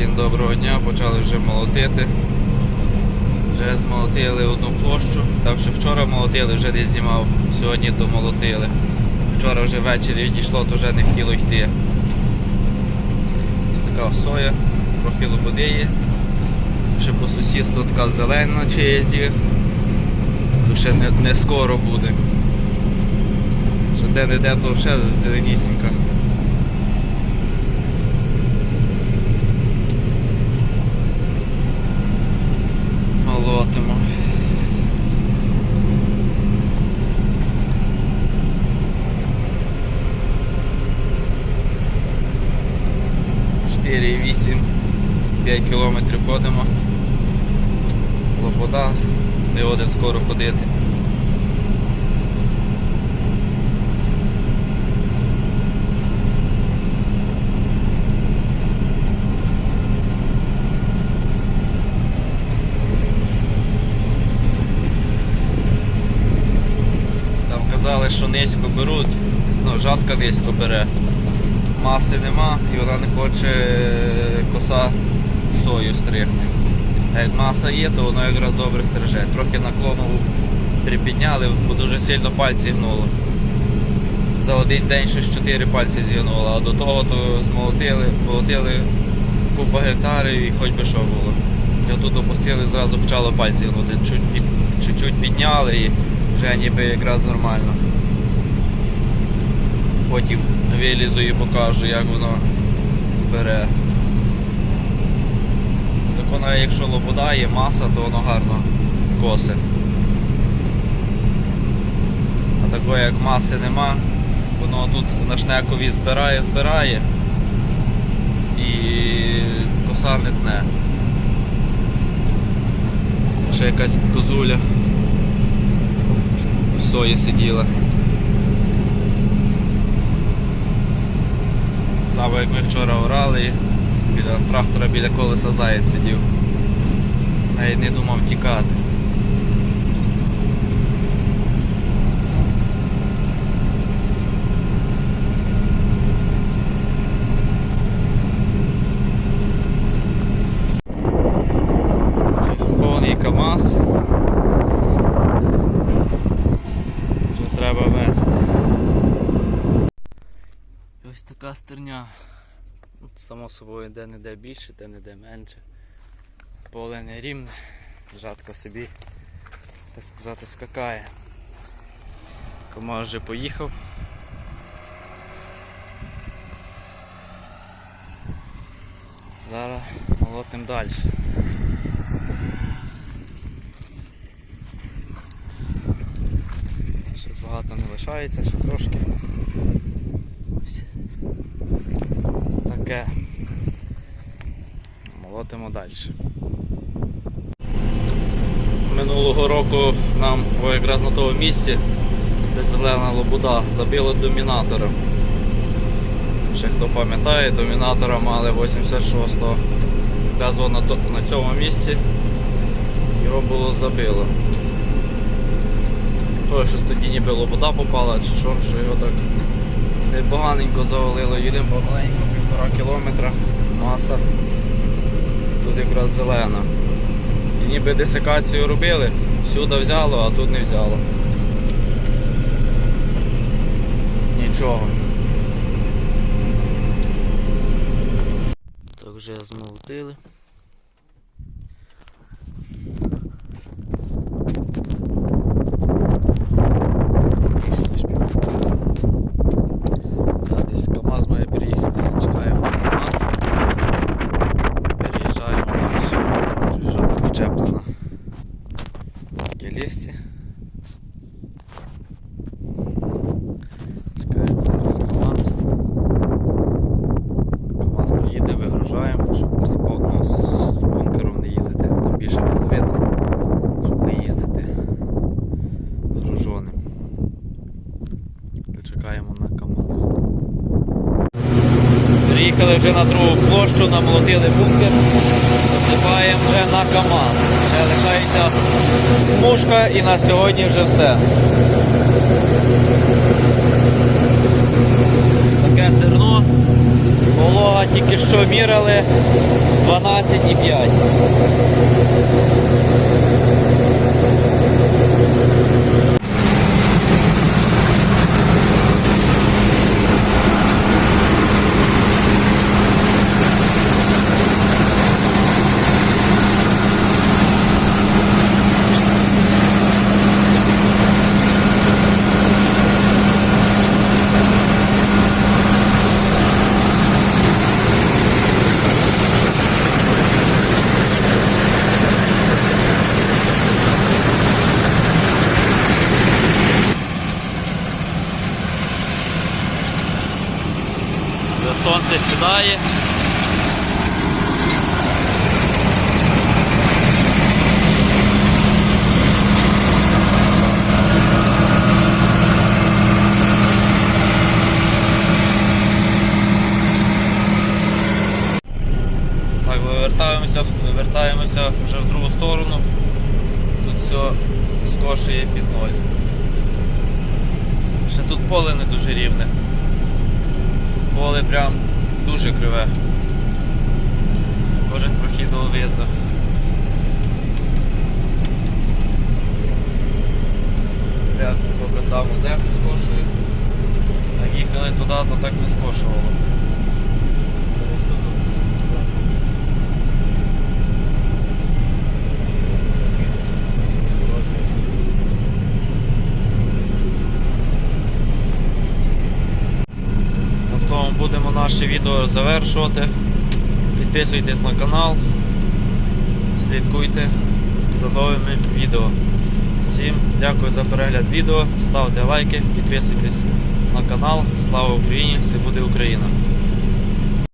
Всім доброго дня, почали вже молотити. Вже змолотили одну площу. Там ще вчора молотили, вже не знімав, сьогодні домолотили. Вчора вже ввечері відійшло, то вже не хотіло йти. Ось така соя, трохи лободи. Ще по сусідству така зелена чиєзі. То ще не, не скоро буде. Ще де-не-де, то ще зеленісінька. Молотимо. Чотири, вісім, п'ять кілометрів ходимо. Лобода, не один скоро ходити. Там казали, що низько беруть, ну жатка низько бере. Маси нема і вона не хоче е, коса сою стригти. А як маса є, то воно якраз добре стриже. Трохи наклону припідняли, бо дуже сильно пальці гнуло. За один день ще ж 4 пальці зігнуло, а до того то змолотили, молотили купа гектарів і хоч би що було. І тут опустили, зразу почало пальці гнути. Чуть-чуть підняли і вже ніби якраз нормально. Потім вилізу і покажу, як воно бере. Так воно, якщо лобода є маса, то воно гарно косе. А такої як маси нема, воно тут на шнекові збирає, збирає і коса не тне. Ще якась козуля в сої сиділа. Саме як ми вчора орали, біля трактора біля колеса заяць сидів. Навіть не думав тікати. Повний КАМАЗ. Вже треба вести. І Ось така стерня. От, Само собою де-не-де більше, де-не-де менше. Поле не рівне, жатка собі, так сказати, скакає. Комар вже поїхав. Зараз молотим далі. Ще багато не лишається, ще трошки. Ось. Таке. Молотимо далі. Минулого року нам якраз на тому місці, де зелена лобуда, забило домінатора. Ще хто пам'ятає, домінатора мали 86-го. Вказував на, на цьому місці, його було забило. То щось тоді ніби лобода попала чи що, що його так непоганенько завалило, їдемо помаленьку, півтора кілометра, маса. Тут якраз зелена. І ніби десикацію робили, всюди взяло, а тут не взяло. Нічого. Так вже змолотили. Приїхали вже на другу площу, намолотили бункер, насипаємо вже на КАМАЗ. Ще лишається смужка і на сьогодні вже все. Таке зерно. Волога тільки що міряли 12,5. Сонце сідає. Так, вивертаємося, вивертаємося вже в другу сторону. Тут все скошує під ноль. Ще тут поле не дуже рівне. Поле прям дуже криве. Кожен прохід видно. Прям побросав землю скошую. Їхали туди, то так не скошувало. На тому будемо наше відео завершувати. Підписуйтесь на канал, слідкуйте за новими відео. Всім дякую за перегляд відео, ставте лайки, підписуйтесь на канал. Слава Україні! Все буде Україна!